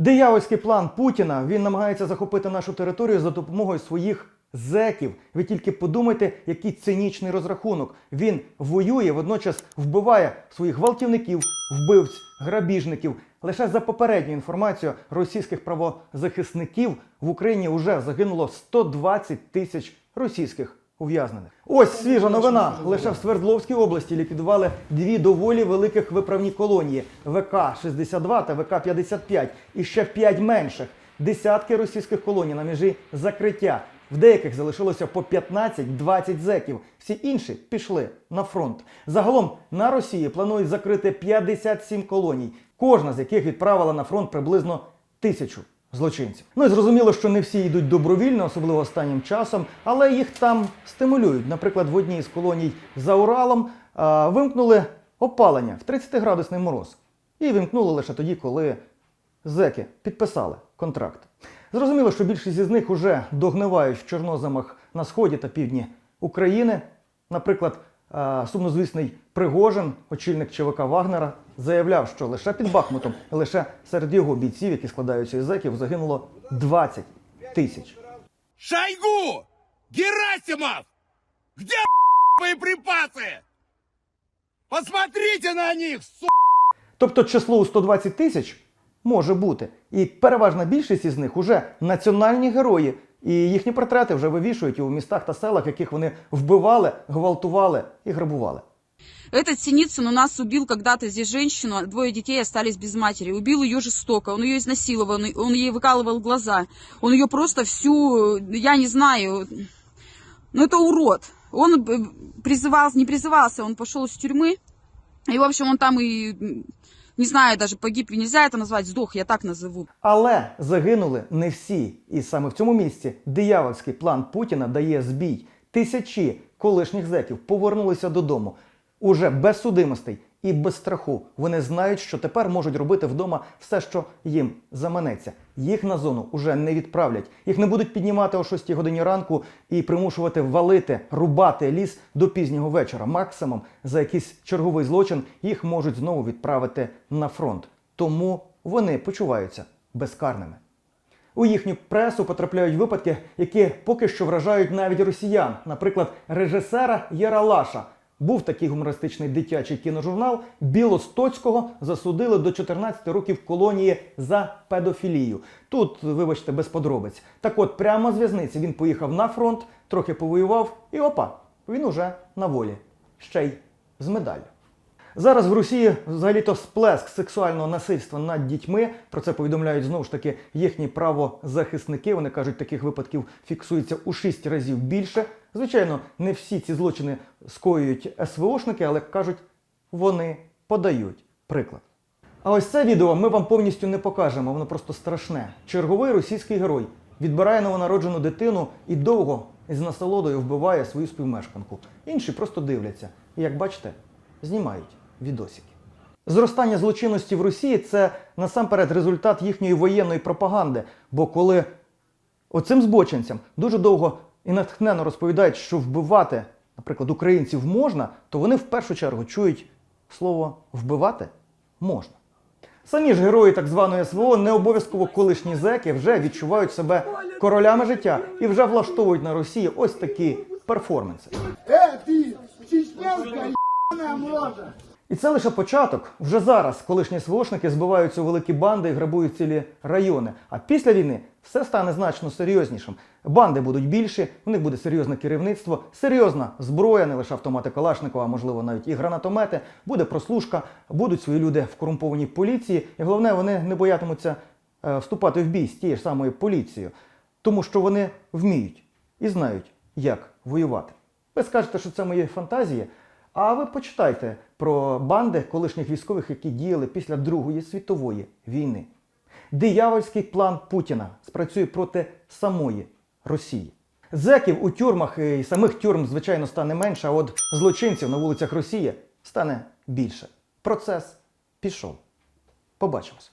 Диявольський план Путіна він намагається захопити нашу територію за допомогою своїх зеків. Ви тільки подумайте, який цинічний розрахунок. Він воює, водночас вбиває своїх гвалтівників, вбивць, грабіжників. Лише за попередню інформацію російських правозахисників в Україні вже загинуло 120 тисяч російських ув'язнених. Ось свіжа новина. Лише в Свердловській області ліквідували дві доволі великих виправні колонії ВК-62 та ВК-55 і ще п'ять менших. Десятки російських колоній на межі закриття. В деяких залишилося по 15-20 зеків. Всі інші пішли на фронт. Загалом на Росії планують закрити 57 колоній, кожна з яких відправила на фронт приблизно тисячу злочинців. Ну і зрозуміло, що не всі йдуть добровільно, особливо останнім часом, але їх там стимулюють. Наприклад, в одній з колоній за Уралом а, вимкнули опалення в 30-градусний мороз. І вимкнули лише тоді, коли зеки підписали контракт. Зрозуміло, що більшість із них уже догнивають в чорноземах на сході та півдні України. Наприклад, сумнозвісний Пригожин, очільник ЧВК Вагнера, заявляв, що лише під Бахмутом, лише серед його бійців, які складаються із зеків, загинуло 20 тисяч. Шойгу! Герасимов! Где боеприпасы? Посмотрите на них, су... Тобто число у 120 тисяч може бути. І переважна більшість із них уже національні герої. І їхні портрети вже вивішують у містах та селах, яких вони вбивали, гвалтували і грабували. Этот Синицын у нас убил когда-то здесь женщину, а двое детей остались без матери. Убил ее жестоко, он ее изнасиловал, он- он ей выкалывал глаза. Он ее просто всю, я не знаю, ну это урод. Он э, призывался, не призывался, он пошел из тюрьмы. И, в общем, он там и, м, не знаю, даже погиб, нельзя это назвать, сдох, я так назову. Але загинули не всі. І саме в цьому місці диявольський план Путіна дає збій. Тисячі колишніх зеків повернулися додому уже без судимостей і без страху. Вони знають, що тепер можуть робити вдома все, що їм заманеться. Їх на зону уже не відправлять. Їх не будуть піднімати о 6 годині ранку і примушувати валити, рубати ліс до пізнього вечора. Максимум за якийсь черговий злочин їх можуть знову відправити на фронт. Тому вони почуваються безкарними. У їхню пресу потрапляють випадки, які поки що вражають навіть росіян. Наприклад, режисера Єралаша. Був такий гумористичний дитячий кіножурнал. Білостоцького засудили до 14 років колонії за педофілію. Тут, вибачте, без подробиць. Так от, прямо з в'язниці він поїхав на фронт, трохи повоював, і опа, він уже на волі. Ще й з медаллю. Зараз в Росії взагалі-то сплеск сексуального насильства над дітьми. Про це повідомляють знову ж таки їхні правозахисники. Вони кажуть, таких випадків фіксується у 6 разів більше. Звичайно, не всі ці злочини скоюють СВОшники, але кажуть, вони подають приклад. А ось це відео ми вам повністю не покажемо, воно просто страшне. Черговий російський герой відбирає новонароджену дитину і довго з насолодою вбиває свою співмешканку. Інші просто дивляться. І як бачите, знімають відосики. Зростання злочинності в Росії це насамперед результат їхньої воєнної пропаганди. Бо коли оцим збочинцям дуже довго і натхненно розповідають, що вбивати, наприклад, українців можна, то вони в першу чергу чують слово вбивати можна. Самі ж герої так званої СВО, не обов'язково колишні зеки, вже відчувають себе королями життя і вже влаштовують на Росії ось такі перформанси. Ты, чечнянская ебаная морда! І це лише початок. Вже зараз колишні СВОшники збиваються у великі банди і грабують цілі райони. А після війни все стане значно серйознішим. Банди будуть більші, у них буде серйозне керівництво, серйозна зброя, не лише автомати Калашникова, а можливо навіть і гранатомети, буде прослушка, будуть свої люди в корумпованій поліції. І головне, вони не боятимуться е, вступати в бій з тією ж самою поліцією, тому що вони вміють і знають, як воювати. Ви скажете, що це мої фантазії. А ви почитайте про банди колишніх військових, які діяли після Другої світової війни. Диявольський план Путіна спрацює проти самої Росії. Зеків у тюрмах і самих тюрм, звичайно, стане менше, а от злочинців на вулицях Росії стане більше. Процес пішов. Побачимось.